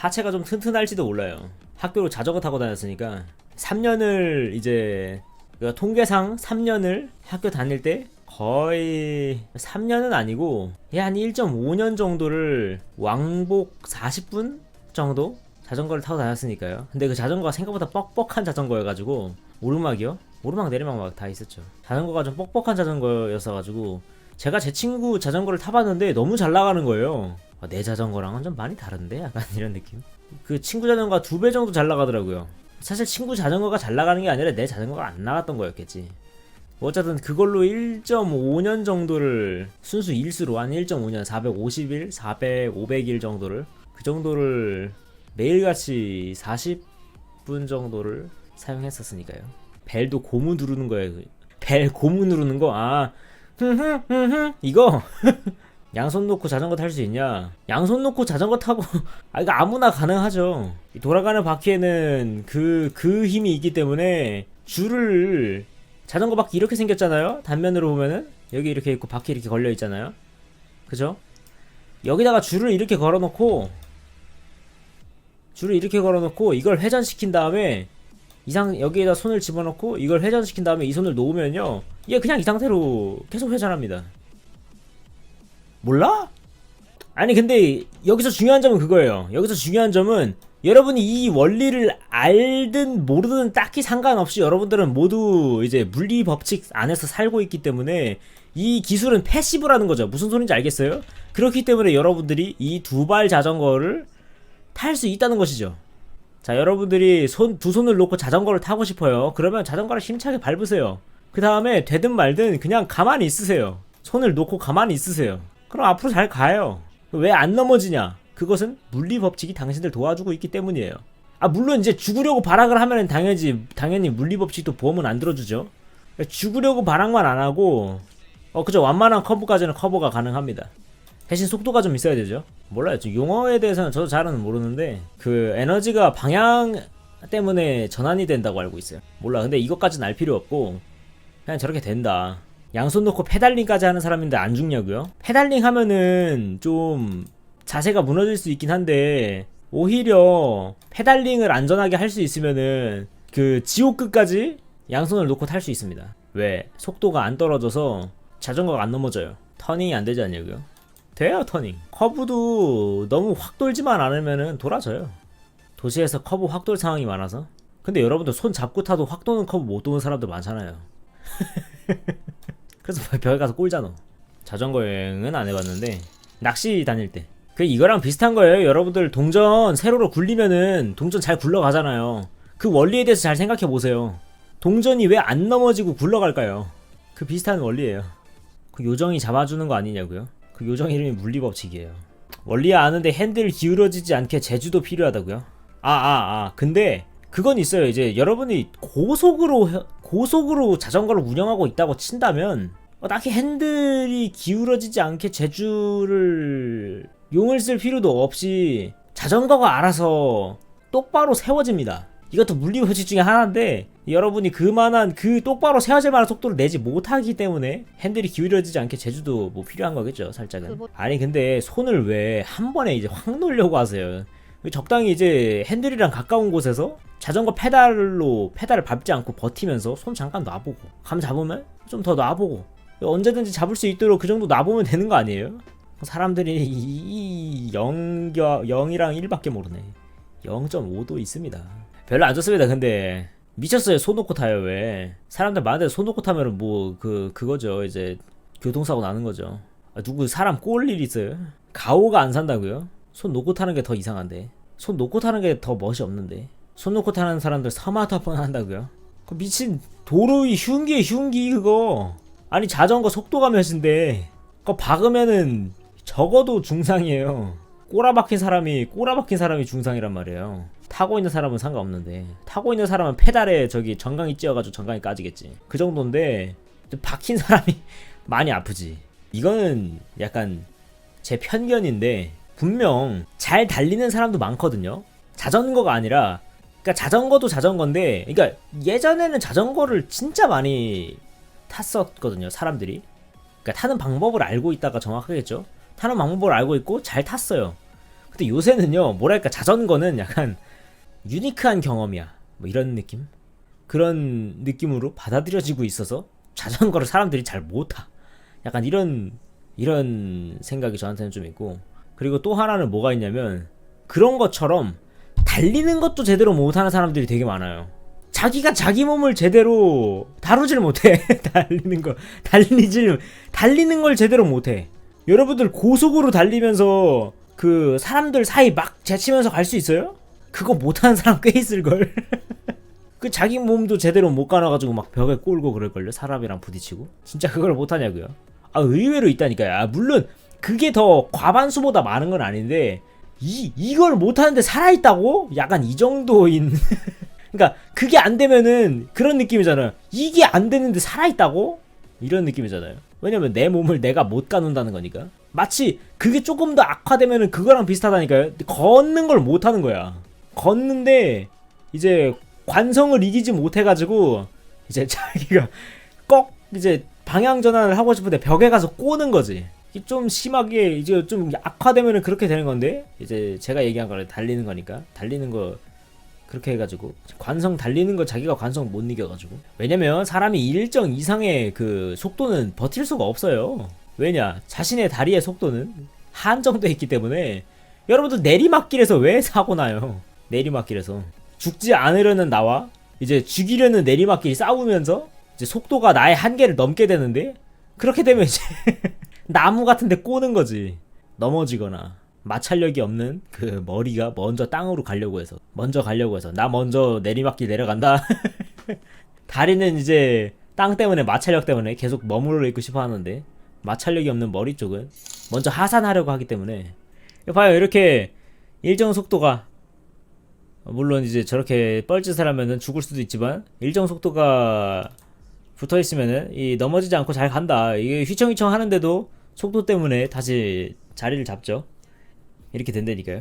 하체가 좀 튼튼할지도 몰라요. 학교로 자전거 타고 다녔으니까 3년을 이제 그러니까 통계상 3년을 학교 다닐 때 거의 3년은 아니고 예, 한 1.5년 정도를 왕복 40분 정도 자전거를 타고 다녔으니까요. 근데 그 자전거가 생각보다 뻑뻑한 자전거여가지고 오르막이요? 오르막 내리막 막 다 있었죠. 자전거가 좀 뻑뻑한 자전거였어가지고 제가 제 친구 자전거를 타봤는데 너무 잘 나가는 거예요. 아, 내 자전거랑은 좀 많이 다른데? 약간 이런 느낌. 그 친구 자전거가 두 배 정도 잘 나가더라고요. 사실 친구 자전거가 잘 나가는 게 아니라 내 자전거가 안 나갔던 거였겠지. 뭐 어쨌든 그걸로 1.5년 정도를 순수 일수로 한 1.5년 450일, 400, 500일 정도를 그 정도를 매일같이 40분 정도를 사용했었으니까요. 벨도 고무 누르는 거예요. 벨 고무 누르는 거. 아. 흐흐흐흐 이거 양손 놓고 자전거 탈 수 있냐? 양손 놓고 자전거 타고 아 이거 아무나 가능하죠. 이 돌아가는 바퀴에는 그그 힘이 있기 때문에 줄을 자전거 바퀴 이렇게 생겼잖아요. 단면으로 보면은 여기 이렇게 있고 바퀴 이렇게 걸려 있잖아요. 그죠? 여기다가 줄을 이렇게 걸어놓고 줄을 이렇게 걸어놓고 이걸 회전시킨 다음에 이상 여기에다 손을 집어넣고 이걸 회전시킨 다음에 이 손을 놓으면요 얘 그냥 이 상태로 계속 회전합니다 몰라? 아니 근데 여기서 중요한 점은 그거예요 여기서 중요한 점은 여러분이 이 원리를 알든 모르든 딱히 상관없이 여러분들은 모두 이제 물리 법칙 안에서 살고 있기 때문에 이 기술은 패시브라는 거죠 무슨 소린지 알겠어요? 그렇기 때문에 여러분들이 이 두 발 자전거를 탈 수 있다는 것이죠 자, 여러분들이 손, 두 손을 놓고 자전거를 타고 싶어요. 그러면 자전거를 힘차게 밟으세요. 그 다음에 되든 말든 그냥 가만히 있으세요. 손을 놓고 가만히 있으세요. 그럼 앞으로 잘 가요. 왜 안 넘어지냐? 그것은 물리 법칙이 당신들 도와주고 있기 때문이에요. 아, 물론 이제 죽으려고 발악을 하면 당연히, 당연히 물리 법칙도 보험은 안 들어주죠. 죽으려고 발악만 안 하고, 어, 그죠. 완만한 커브까지는 커버가 가능합니다. 대신 속도가 좀 있어야 되죠. 몰라요. 저 용어에 대해서는 저도 잘은 모르는데 그 에너지가 방향 때문에 전환이 된다고 알고 있어요. 몰라. 근데 이것까지는 알 필요 없고 그냥 저렇게 된다. 양손 놓고 페달링까지 하는 사람인데 안 죽냐고요? 페달링 하면은 좀 자세가 무너질 수 있긴 한데 오히려 페달링을 안전하게 할 수 있으면은 그 지옥 끝까지 양손을 놓고 탈 수 있습니다. 왜? 속도가 안 떨어져서 자전거가 안 넘어져요. 터닝이 안 되지 않냐고요? 돼요 터닝 커브도 너무 확 돌지만 않으면은 돌아져요 도시에서 커브 확 돌 상황이 많아서 근데 여러분들 손 잡고 타도 확 도는 커브 못 도는 사람들 많잖아요 그래서 벽에 가서 꼴잖아 자전거 여행은 안 해봤는데 낚시 다닐 때 그 이거랑 비슷한 거예요 여러분들 동전 세로로 굴리면은 동전 잘 굴러가잖아요 그 원리에 대해서 잘 생각해 보세요 동전이 왜 안 넘어지고 굴러갈까요 그 비슷한 원리예요 그 요정이 잡아주는 거 아니냐고요 그 요정 이름이 물리법칙이에요. 원리 아는데 핸들 기울어지지 않게 제주도 필요하다고요? 아, 아, 아. 근데 그건 있어요. 이제 여러분이 고속으로 해- 고속으로 자전거를 운영하고 있다고 친다면 어, 딱히 핸들이 기울어지지 않게 제주를 용을 쓸 필요도 없이 자전거가 알아서 똑바로 세워집니다. 이것도 물리법칙 중에 하나인데 여러분이 그만한 그 똑바로 세워질 만한 속도를 내지 못하기 때문에 핸들이 기울어지지 않게 제주도 뭐 필요한 거겠죠 살짝은 그거- 아니 근데 손을 왜 한 번에 이제 확 놓으려고 하세요 적당히 이제 핸들이랑 가까운 곳에서 자전거 페달로 페달을 밟지 않고 버티면서 손 잠깐 놔보고 감 잡으면 좀 더 놔보고 언제든지 잡을 수 있도록 그 정도 놔보면 되는 거 아니에요? 사람들이 이 0, 0이랑 1밖에 모르네. 0.5도 있습니다. 별로 안 좋습니다 근데. 미쳤어요 손 놓고 타요 왜? 사람들 많은데 손 놓고 타면은 뭐 그 그거죠. 이제 교통사고 나는 거죠. 아, 누구 사람 꼬을 일 있어요? 가오가 안 산다고요? 손 놓고 타는 게 더 이상한데. 손 놓고 타는 게 더 멋이 없는데. 손 놓고 타는 사람들 서마터폰 한다고요? 그 미친 도로 위 흉기에 흉기 그거 아니 자전거 속도가 몇인데 그거 박으면은 적어도 중상이에요 꼬라박힌 사람이 꼬라박힌 사람이 중상이란 말이에요. 타고 있는 사람은 상관없는데 타고 있는 사람은 페달에 저기 정강이 찧어가지고 정강이 까지겠지. 그 정도인데 좀 박힌 사람이 많이 아프지. 이거는 약간 제 편견인데 분명 잘 달리는 사람도 많거든요. 자전거가 아니라 그러니까 자전거도 자전거인데 그러니까 예전에는 자전거를 진짜 많이 탔었거든요. 사람들이. 그러니까 타는 방법을 알고 있다가 정확하겠죠. 타는 방법을 알고 있고 잘 탔어요. 근데 요새는요 뭐랄까 자전거는 약간 유니크한 경험이야 뭐 이런 느낌 그런 느낌으로 받아들여지고 있어서 자전거를 사람들이 잘 못 타. 약간 이런 이런 생각이 저한테는 좀 있고 그리고 또 하나는 뭐가 있냐면 그런 것처럼 달리는 것도 제대로 못하는 사람들이 되게 많아요. 자기가 자기 몸을 제대로 다루질 못해. 달리는 거 달리질 달리는 걸 제대로 못해. 여러분들 고속으로 달리면서 그 사람들 사이 막 제치면서 갈 수 있어요? 그거 못하는 사람 꽤 있을 걸. 그 자기 몸도 제대로 못 가놔가지고 막 벽에 꼴고 그럴걸요? 사람이랑 부딪히고? 진짜 그걸 못하냐고요? 아 의외로 있다니까요. 아 물론 그게 더 과반수보다 많은 건 아닌데 이 이걸 못하는데 살아있다고? 약간 이 정도인 그러니까 그게 안 되면은 그런 느낌이잖아요. 이게 안 되는데 살아있다고? 이런 느낌이잖아요. 왜냐면 내 몸을 내가 못 가눈다는 거니까. 마치 그게 조금 더 악화되면은 그거랑 비슷하다니까요. 걷는 걸 못 하는 거야. 걷는데 이제 관성을 이기지 못해가지고 이제 자기가 꺽 이제 방향 전환을 하고 싶은데 벽에 가서 꼬는 거지. 좀 심하게 이제 좀 악화되면은 그렇게 되는 건데 이제 제가 얘기한 거는 달리는 거니까. 달리는 거 그렇게 해가지고 관성 달리는 거 자기가 관성 못 이겨가지고. 왜냐면 사람이 일정 이상의 그 속도는 버틸 수가 없어요. 왜냐? 자신의 다리의 속도는 한정돼 있기 때문에 여러분들 내리막길에서 왜 사고 나요? 내리막길에서. 죽지 않으려는 나와 이제 죽이려는 내리막길 싸우면서 이제 속도가 나의 한계를 넘게 되는데 그렇게 되면 이제 나무 같은데 꼬는 거지. 넘어지거나 마찰력이 없는 그 머리가 먼저 땅으로 가려고 해서 먼저 가려고 해서 나 먼저 내리막길 내려간다 다리는 이제 땅 때문에 마찰력 때문에 계속 머무르 있고 싶어 하는데 마찰력이 없는 머리 쪽은 먼저 하산하려고 하기 때문에 봐요 이렇게 일정 속도가 물론 이제 저렇게 뻘짓을 하면은 죽을 수도 있지만 일정 속도가 붙어 있으면은 이 넘어지지 않고 잘 간다. 이게 휘청휘청 하는데도 속도 때문에 다시 자리를 잡죠. 이렇게 된다니까요.